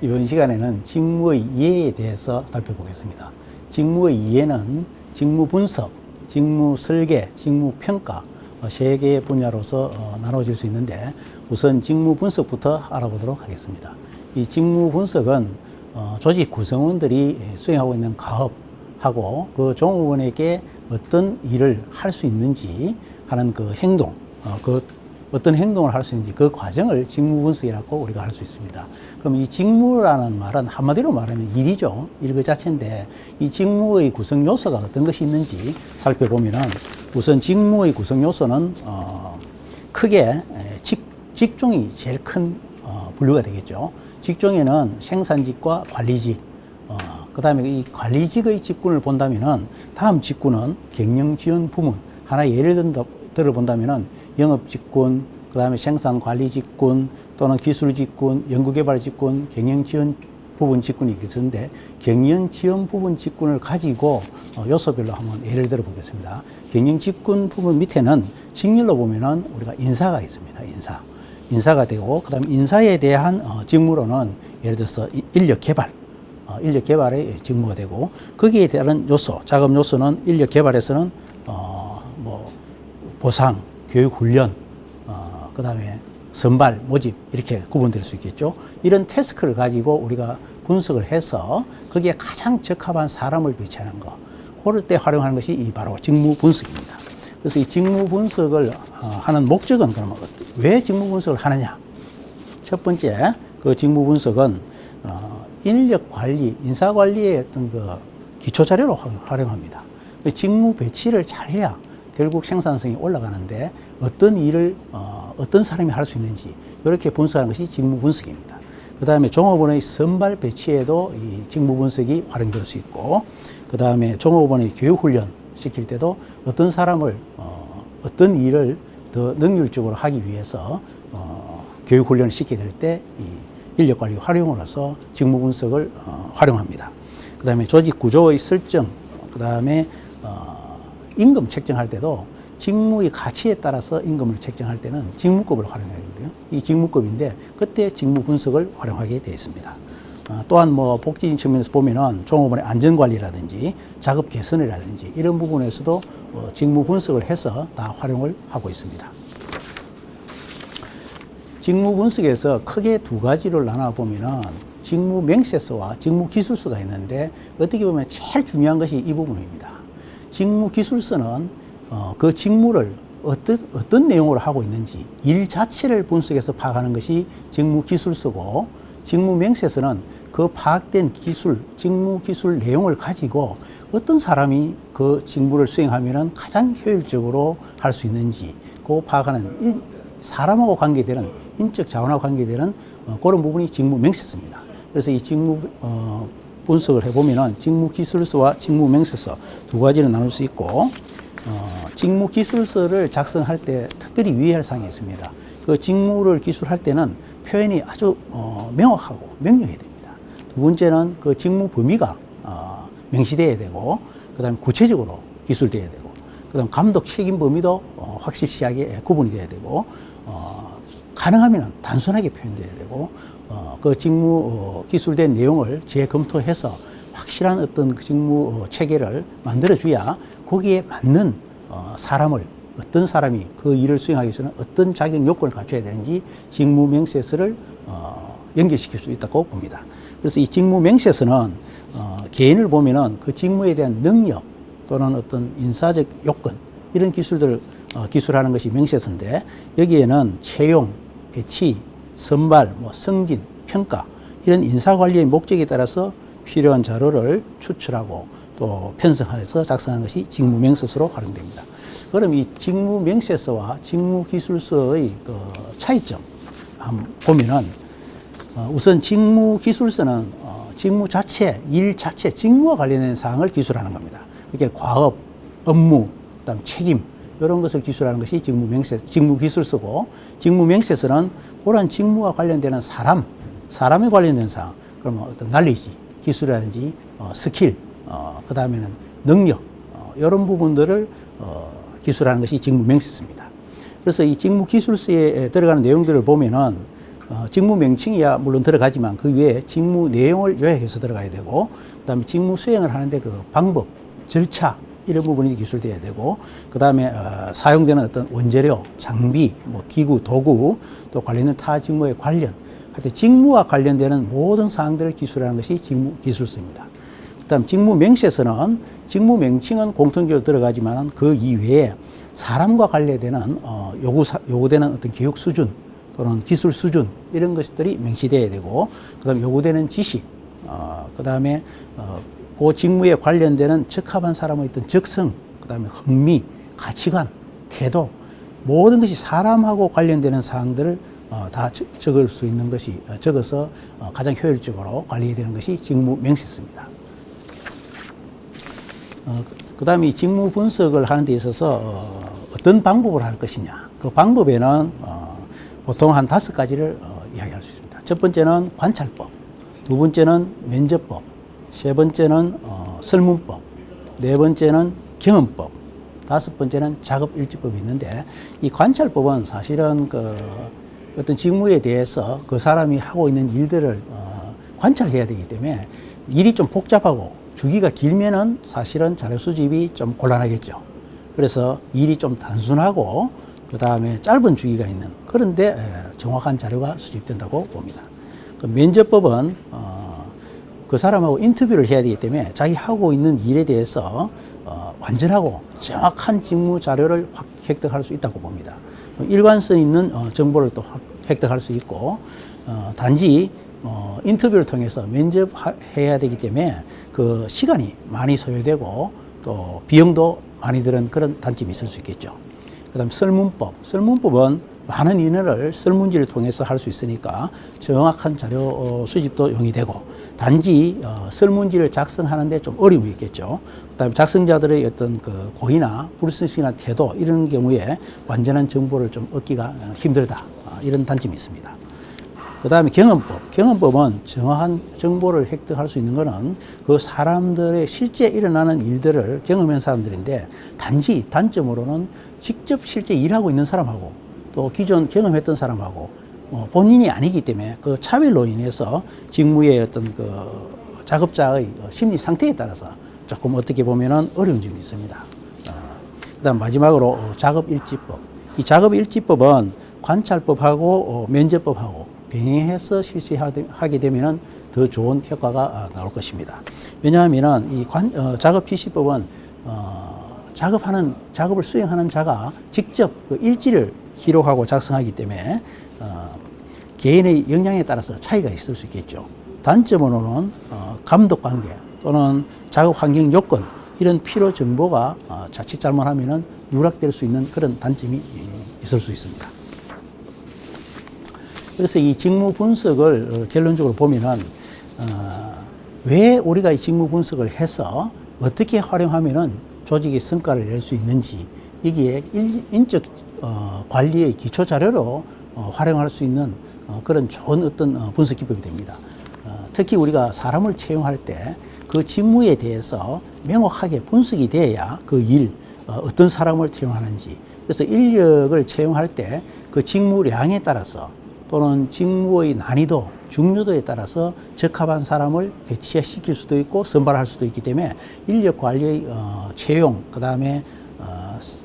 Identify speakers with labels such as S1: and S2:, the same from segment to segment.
S1: 이번 시간에는 직무의 이해에 대해서 살펴보겠습니다. 직무의 이해는 직무 분석, 직무 설계, 직무 평가 어, 세 개의 분야로서 어, 나눠질 수 있는데 우선 직무 분석부터 알아보도록 하겠습니다. 이 직무 분석은 어, 조직 구성원들이 수행하고 있는 가업하고 그 종업원에게 어떤 일을 할 수 있는지 하는 그 행동, 어, 그 어떤 행동을 할 수 있는지 그 과정을 직무 분석이라고 우리가 할 수 있습니다. 그럼 이 직무라는 말은 한마디로 말하면 일이죠. 일 그 자체인데 이 직무의 구성 요소가 어떤 것이 있는지 살펴보면은 우선 직무의 구성 요소는 어, 크게 에, 직, 직종이 제일 큰 어, 분류가 되겠죠. 직종에는 생산직과 관리직, 어, 그 다음에 이 관리직의 직군을 본다면은 다음 직군은 경영지원 부문. 하나 예를 든다, 들어본다면은 영업직군, 그 다음에 생산관리직군 또는 기술직군, 연구개발직군, 경영지원 부분 직군이 있는데 경영 지원 부분 직군을 가지고 어, 요소별로 한번 예를 들어 보겠습니다. 경영 직군 부분 밑에는 직렬로 보면은 우리가 인사가 있습니다. 인사. 인사가 되고 그다음 인사에 대한 어, 직무로는 예를 들어서 이- 인력 개발, 어, 인력 개발의 직무가 되고 거기에 따른 요소, 자금 요소는 인력 개발에서는 보상, 교육 훈련, 어, 그 다음에 선발, 모집 이렇게 구분될 수 있겠죠. 이런 태스크를 가지고 우리가 분석을 해서 거기에 가장 적합한 사람을 배치하는 거. 그럴 때 활용하는 것이 이 바로 직무 분석입니다. 그래서 이 직무 분석을 어, 하는 목적은 그러면 왜 직무 분석을 하느냐? 첫 번째 그 직무 분석은 어, 인력 관리, 인사 관리의 어떤 그 기초 자료로 활- 활용합니다. 그 직무 배치를 잘 해야 결국 생산성이 올라가는데 어떤 일을 어, 어떤 사람이 할 수 있는지 이렇게 분석하는 것이 직무 분석입니다. 그 다음에 종업원의 선발 배치에도 이 직무 분석이 활용될 수 있고, 그 다음에 종업원의 교육 훈련 시킬 때도 어떤 사람을 어, 어떤 일을 더 능률적으로 하기 위해서 어, 교육 훈련을 시키게 될 때 이 인력 관리 활용으로서 직무 분석을 어, 활용합니다. 그 다음에 조직 구조의 설정, 그 다음에 어, 임금 책정할 때도 직무의 가치에 따라서 임금을 책정할 때는 직무급을 활용해야 되거든요. 이 직무급인데 그때 직무 분석을 활용하게 되어 있습니다. 어, 또한 뭐 복지인 측면에서 보면은 종업원의 안전관리라든지 작업 개선이라든지 이런 부분에서도 어, 직무 분석을 해서 다 활용을 하고 있습니다. 직무 분석에서 크게 두 가지를 나눠 보면은 직무 맹세서와 직무 기술서가 있는데 어떻게 보면 제일 중요한 것이 이 부분입니다. 직무 기술서는 어, 그 직무를 어떤, 어떤 내용으로 하고 있는지 일 자체를 분석해서 파악하는 것이 직무 기술서고 직무 맹세서는 그 파악된 기술, 직무 기술 내용을 가지고 어떤 사람이 그 직무를 수행하면 가장 효율적으로 할 수 있는지 그 파악하는 이 사람하고 관계되는 인적 자원하고 관계되는 어, 그런 부분이 직무 맹세서입니다. 그래서 이 직무 어, 분석을 해보면은 직무 기술서와 직무 맹세서 두 가지를 나눌 수 있고 어, 직무 기술서를 작성할 때 특별히 유의할 사항이 있습니다. 그 직무를 기술할 때는 표현이 아주 어, 명확하고 명료해야 됩니다. 두 번째는 그 직무 범위가 어, 명시돼야 되고 그다음에 구체적으로 기술돼야 되고 그다음 감독 책임 범위도 어, 확실시하게 구분이 돼야 되고 어, 가능하면 단순하게 표현돼야 되고 어, 그 직무 어, 기술된 내용을 재검토해서 확실한 어떤 그 직무 어, 체계를 만들어줘야 거기에 맞는 어, 사람을 어떤 사람이 그 일을 수행하기 위해서는 어떤 자격 요건을 갖춰야 되는지 직무 명세서를 어, 연결시킬 수 있다고 봅니다. 그래서 이 직무 명세서는 어, 개인을 보면은 그 직무에 대한 능력 또는 어떤 인사적 요건 이런 기술들을 어, 기술하는 것이 명세서인데 여기에는 채용, 배치, 선발, 뭐 승진, 평가 이런 인사 관리의 목적에 따라서 필요한 자료를 추출하고 또 편성해서 작성하는 것이 직무 명세서로 활용됩니다. 그럼 이 직무 명세서와 직무 기술서의 그 차이점 한번 보면은 어, 우선 직무 기술서는 어, 직무 자체, 일 자체, 직무와 관련된 사항을 기술하는 겁니다. 이렇게 과업, 업무, 그다음 책임 이런 것을 기술하는 것이 직무 명세, 직무 기술서고 직무 명세서는 그런 직무와 관련되는 사람, 사람에 관련된 사항, 그러면 어떤 날리지, 기술이라든지 어, 스킬, 어, 그 다음에는 능력 어, 이런 부분들을 어, 기술하는 것이 직무 명세서입니다. 그래서 이 직무 기술서에 들어가는 내용들을 보면은 어, 직무 명칭이야 물론 들어가지만 그 위에 직무 내용을 요약해서 들어가야 되고 그다음에 직무 수행을 하는데 그 방법, 절차 이런 부분이 기술돼야 되고 그다음에 어, 사용되는 어떤 원재료, 장비, 뭐 기구, 도구 또 관련된 타 직무의 관련 하여튼 직무와 관련되는 모든 사항들을 기술하는 것이 직무 기술서입니다. 그다음 직무 명시에서는 직무 명칭은 공통적으로 들어가지만 그 이외에 사람과 관련되는 어, 요구 요구되는 어떤 교육 수준 또는 기술 수준 이런 것들이 명시돼야 되고 그다음 요구되는 지식 어, 그다음에 어, 그 직무에 관련되는 적합한 사람의 어떤 적성 그 다음에 흥미 가치관 태도 모든 것이 사람하고 관련되는 사항들을 어, 다 적- 적을 수 있는 것이 어, 적어서 어, 가장 효율적으로 관리해야 되는 것이 직무 명시입니다. 어, 그 다음에 직무 분석을 하는 데 있어서 어, 어떤 방법을 할 것이냐. 그 방법에는 어, 보통 한 다섯 가지를 어, 이야기할 수 있습니다. 첫 번째는 관찰법, 두 번째는 면접법, 세 번째는 어, 설문법, 네 번째는 경험법, 다섯 번째는 작업 일지법이 있는데 이 관찰법은 사실은 그 어떤 직무에 대해서 그 사람이 하고 있는 일들을 어, 관찰해야 되기 때문에 일이 좀 복잡하고 주기가 길면은 사실은 자료 수집이 좀 곤란하겠죠. 그래서 일이 좀 단순하고 그 다음에 짧은 주기가 있는 그런데 에, 정확한 자료가 수집된다고 봅니다. 그 면접법은 어, 그 사람하고 인터뷰를 해야 되기 때문에 자기 하고 있는 일에 대해서 어, 완전하고 정확한 직무 자료를 확 획득할 수 있다고 봅니다. 일관성 있는 어, 정보를 또 확 획득할 수 있고 어, 단지 어, 인터뷰를 통해서 면접해야 되기 때문에 그 시간이 많이 소요되고 또 비용도 많이 드는 그런 단점이 있을 수 있겠죠. 그 다음 설문법. 설문법은 많은 인원을 설문지를 통해서 할 수 있으니까 정확한 자료 어, 수집도 용이 되고 단지 어, 설문지를 작성하는데 좀 어려움이 있겠죠. 그다음에 작성자들의 어떤 그 고의나 불순식이나 태도 이런 경우에 완전한 정보를 좀 얻기가 어, 힘들다 아, 이런 단점이 있습니다. 그 다음에 경험법. 경험법은 정확한 정보를 획득할 수 있는 것은 그 사람들의 실제 일어나는 일들을 경험한 사람들인데 단지 단점으로는 직접 실제 일하고 있는 사람하고 또 기존 경험했던 사람하고 어, 본인이 아니기 때문에 그 차별로 인해서 직무의 어떤 그 작업자의 심리 상태에 따라서 조금 어떻게 보면은 어려운 점이 있습니다. 그 다음 마지막으로 어, 작업일지법. 이 작업일지법은 관찰법하고 어, 면접법하고 병행해서 실시하게 되면 더 좋은 효과가 아, 나올 것입니다. 왜냐하면 이 관, 어, 작업지시법은 어, 작업하는 작업을 수행하는 자가 직접 그 일지를 기록하고 작성하기 때문에 어, 개인의 역량에 따라서 차이가 있을 수 있겠죠. 단점으로는 어, 감독 관계 또는 작업 환경 요건 이런 필요 정보가 어, 자칫 잘못하면은 누락될 수 있는 그런 단점이 예, 있을 수 있습니다. 그래서 이 직무 분석을 어, 결론적으로 보면은 어, 왜 우리가 이 직무 분석을 해서 어떻게 활용하면은 조직의 성과를 낼 수 있는지 이게 일- 인적 어, 관리의 기초 자료로 어, 활용할 수 있는 어, 그런 좋은 어떤 어, 분석 기법이 됩니다. 어, 특히 우리가 사람을 채용할 때 그 직무에 대해서 명확하게 분석이 돼야 그 일, 어, 어떤 사람을 채용하는지. 그래서 인력을 채용할 때 그 직무량에 따라서 또는 직무의 난이도, 중요도에 따라서 적합한 사람을 배치시킬 수도 있고 선발할 수도 있기 때문에 인력 관리의 어, 채용, 그 다음에 어, 스-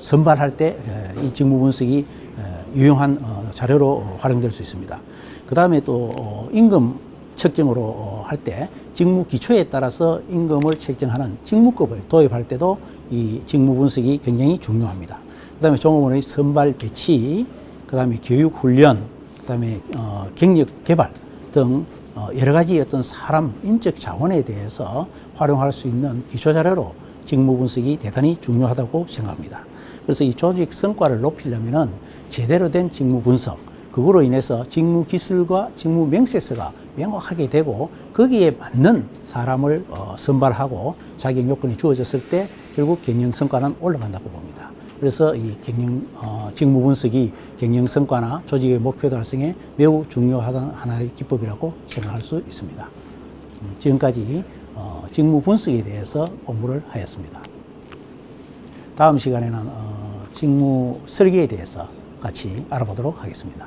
S1: 선발할 때 이 직무 분석이 에, 유용한 어, 자료로 활용될 수 있습니다. 그 다음에 또 어, 임금 측정으로 어, 할때 직무 기초에 따라서 임금을 책정하는 직무급을 도입할 때도 이 직무 분석이 굉장히 중요합니다. 그 다음에 종업원의 선발 배치, 그 다음에 교육 훈련, 그 다음에 어, 경력 개발 등 어, 여러 가지 어떤 사람 인적 자원에 대해서 활용할 수 있는 기초 자료로 직무 분석이 대단히 중요하다고 생각합니다. 그래서 이 조직 성과를 높이려면은 제대로 된 직무 분석, 그거로 인해서 직무 기술과 직무 명세서가 명확하게 되고 거기에 맞는 사람을 어, 선발하고 자격 요건이 주어졌을 때 결국 경영 성과는 올라간다고 봅니다. 그래서 이 경영 어, 직무 분석이 경영 성과나 조직의 목표 달성에 매우 중요하다는 하나의 기법이라고 생각할 수 있습니다. 음, 지금까지 어, 직무 분석에 대해서 공부를 하였습니다. 다음 시간에는 어, 직무 설계에 대해서 같이 알아보도록 하겠습니다.